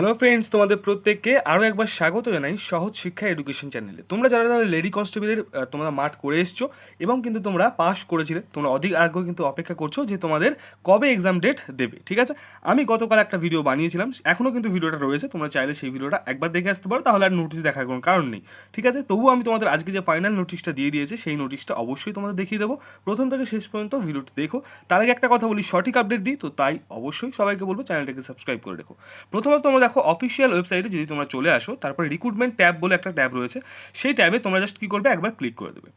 Hello friends তোমাদের প্রত্যেককে আরও একবার স্বাগত জানাই সহজ শিক্ষা এডুকেশন চ্যানেলে তোমরা যারা যারা লেডি কনস্টেবলের তোমরা মাঠ করে এসছো এবং কিন্তু তোমরা পাস করেছিলে, তোমরা অধিক আগ্রহ কিন্তু অপেক্ষা করছ যে তোমাদের কবে এক্সাম ডেট দেবে, ঠিক আছে? আমি গতকাল একটা ভিডিও বানিয়েছিলাম এখনও কিন্তু ভিডিওটা রয়েছে, তোমরা চাইলে সেই ভিডিওটা একবার দেখে আসতে পারো, তাহলে আর নোটিশ দেখার কোনো কারণ নেই, ঠিক আছে? তবুও আমি তোমাদের আজকে যে ফাইনাল নোটিশটা দিয়ে দিয়েছে, সেই নোটিশটা অবশ্যই তোমাদের দেখিয়ে দেবো। প্রথম থেকে শেষ পর্যন্ত ভিডিওটি দেখো। তার আগে একটা কথা বলি, সঠিক আপডেট দিই, তো তাই অবশ্যই সবাইকে বলব চ্যানেলটাকে সাবস্ক্রাইব করে রেখো। প্রথমত তোমরা দেখো অফিসিয়াল ওয়েবসাইটে যদি তোমরা চলে আসো, তারপরে রিক্রুটমেন্ট ট্যাব বলে একটা ট্যাব রয়েছে, সেই ট্যাবে তোমরা জাস্ট কী করবে? একবার ক্লিক করে দেবে।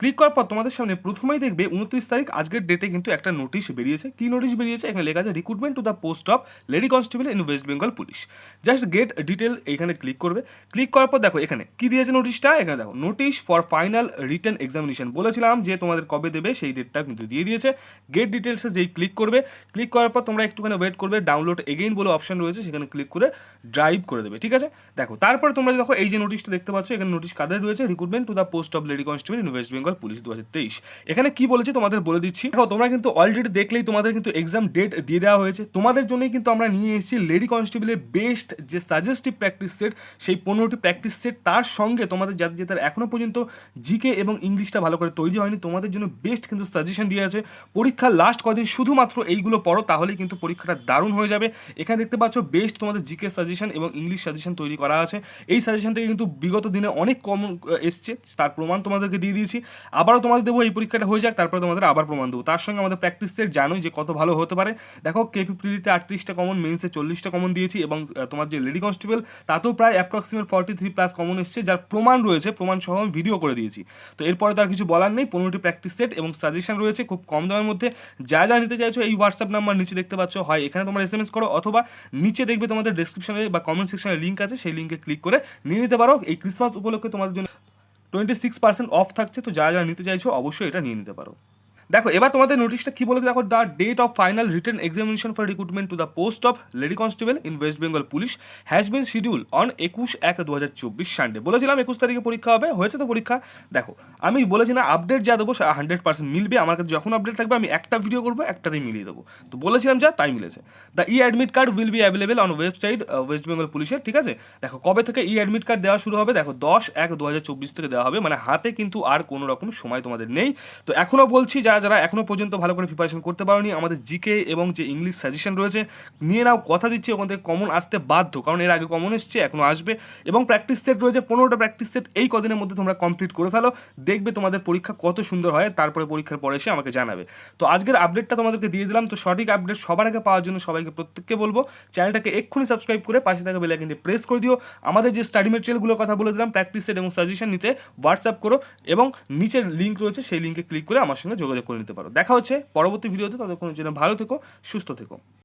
ক্লিক করার পর তোমাদের সামনে প্রথমেই দেখবে উনত্রিশ তারিখ, আজকের ডেটে কিন্তু একটা নোটিশ বেরিয়েছে। কি নোটিশ বেরিয়েছে? এখানে লেখা আছে recruitment to the post of lady constable in West Bengal police just get detail এখানে ক্লিক করবে। ক্লিক করার পর দেখো, এখানে কি দিয়েছে নোটিশটা এখানে দেখো notice for final return examination বলেছিলাম যে তোমাদের কবে দেবে, সেই ডেটটা কিন্তু দিয়ে দিয়েছে। গেট ডিটেলসে যেই ক্লিক করবে ক্লিক করার পর তোমরা একটুখানি ওয়েট করবে ডাউনলোড এগেইন বলে অপশন রয়েছে, সেখানে ক্লিক করে ড্রাইভ করে দেবে, ঠিক আছে? দেখো, তারপরে তোমরা দেখো, এই যে নোটিশটা দেখতে পাচ্ছ, এখানে নোটিশ কাদের রয়েছে? Recruitment to the post of lady constable in West Bengal police দু এখানে কি বলেছে তোমাদের বলে দিচ্ছি। দেখো, তোমরা কিন্তু অলরেডি দেখলেই তোমাদের কিন্তু এক্সাম ডেট দিয়ে দেওয়া হয়েছে। তোমাদের জন্যই কিন্তু আমরা নিয়ে এসেছি লেডি কনস্টেবলের বেস্ট যে সাজেস্টিভ প্র্যাকটিস সেট সেই পনেরোটি প্র্যাকটিস সেট তার সঙ্গে তোমাদের যাদের যাদের এখনও পর্যন্ত জিকে এবং ইংলিশটা ভালো করে তৈরি হয়নি, তোমাদের জন্য বেস্ট কিন্তু সাজেশন দিয়ে আছে। পরীক্ষার লাস্ট কদিন শুধুমাত্র এইগুলো পড়ো, তাহলেই কিন্তু পরীক্ষাটা দারুণ হয়ে যাবে। এখানে দেখতে পাচ্ছ বেস্ট তোমাদের জিকে সাজেশন এবং ইংলিশ সাজেশন তৈরি করা আছে। এই সাজেশন থেকে কিন্তু বিগত দিনে অনেক কম এসছে, তার প্রমাণ তোমাদেরকে দিয়ে দিয়েছি। আবারও তোমাদের দেবো, এই পরীক্ষাটা হয়ে যাক, তারপরে তোমাদের আবার প্রমাণ দেবো। তার সঙ্গে আমাদের প্র্যাকটিস সেট জানোই যে কত ভালো হতে পারে। দেখো কেপি কেপিপিলিতে আটত্রিশটা কমন মেন্সে চল্লিশটা কমন দিয়েছি এবং তোমার যে লেডি কনস্টেবল তাতেও প্রায় approximate forty three plus common এসছে, যার প্রমাণ রয়েছে, প্রমাণ সহ আমি ভিডিও করে দিয়েছি। তো এরপরে তো আর কিছু বলার নেই, পনেরোটি প্র্যাকটিস সেট এবং সাজেশন রয়েছে খুব কম দামের মধ্যে। যা যা নিতে চাইছো, এই হোয়াটসঅ্যাপ নাম্বার নিচে দেখতে পাচ্ছ। হয় এখানে তোমরা এস এম এস করো অথবা নিচে দেখবে তোমাদের ডেসক্রিপশনে বা কমেন্ট সেকশনে লিঙ্ক আছে, সেই লিঙ্কে ক্লিক করে নিয়ে নিতে পারো। এই ক্রিসমাস উপলক্ষে তোমাদের জন্য টোয়েন্টি সিক্স পার্সেন্ট অফ থাকছে, তো যা যা নিতে চাইছো অবশ্যই এটা নিয়ে নিতে পারো। দেখো, এবার তোমাদের নোটিশটা কি বলেছে? দেখো the date of final return examination for recruitment to the post of lady constable in West Bengal police has been schedule on একুশ এক দু হাজার চব্বিশ সানডে বলেছিলাম একুশ তারিখে পরীক্ষা হবে, হয়েছে তো পরীক্ষা। দেখো, আমি বলেছি না আপডেট যা দেবো হান্ড্রেড পার্সেন্ট মিলবে। আমার কাছে যখন আপডেট থাকবে, আমি একটা ভিডিও করব, একটাতেই মিলিয়ে দেবো। তো বলেছিলাম যা, তাই মিলেছে। The e admit card will be available on website West Bengal পুলিশের ঠিক আছে? দেখো, কবে থেকে ই অ্যাডমিট কার্ড দেওয়া শুরু হবে? দেখো, দশ এক দু হাজার চব্বিশ থেকে দেওয়া হবে। মানে হাতে কিন্তু আর কোনো রকম সময় তোমাদের নেই। তো এখনও বলছি যারা যারা এখনও পর্যন্ত ভালো করে প্রিপারেশন করতে পারোনি, আমাদের জিকে এবং যে ইংলিশ সাজেশন রয়েছে, নিয়ে নাও, কথা দিচ্ছি, ওখান থেকে কমন আসতে বাধ্য, কারণ এর আগে কমন এসছে এখনও আসবে, এবং প্র্যাকটিস সেট রয়েছে, পনেরোটা প্র্যাকটিস সেট এই কদিনের মধ্যে তোমরা কমপ্লিট করে ফেলো, দেখবে তোমাদের পরীক্ষা কত সুন্দর হয়, তারপরে পরীক্ষার পরে এসে আমাকে জানাবে। তো আজকের আপডেটটা তোমাদেরকে দিয়ে দিলাম, তো সঠিক আপডেট সবার আগে পাওয়ার জন্য সবাইকে প্রত্যেককে বলব, চ্যানেলটাকে এক্ষুনি সাবস্ক্রাইব করে পাশে থাকা বেলাইকনটি প্রেস করে দিও, আমাদের যে স্টাডি মেটেরিয়ালগুলোর কথা বলে দিলাম প্র্যাকটিস সেট এবং সাজেশন নিতে হোয়াটসঅ্যাপ করো, এবং নিচের লিঙ্ক রয়েছে, সেই লিঙ্কে ক্লিক করে আমার সঙ্গে যোগাযোগ করে নিতে পারো। দেখা হচ্ছে পরবর্তী ভিডিওতে ততক্ষণের জন্য ভালো থেকো সুস্থ থেকো।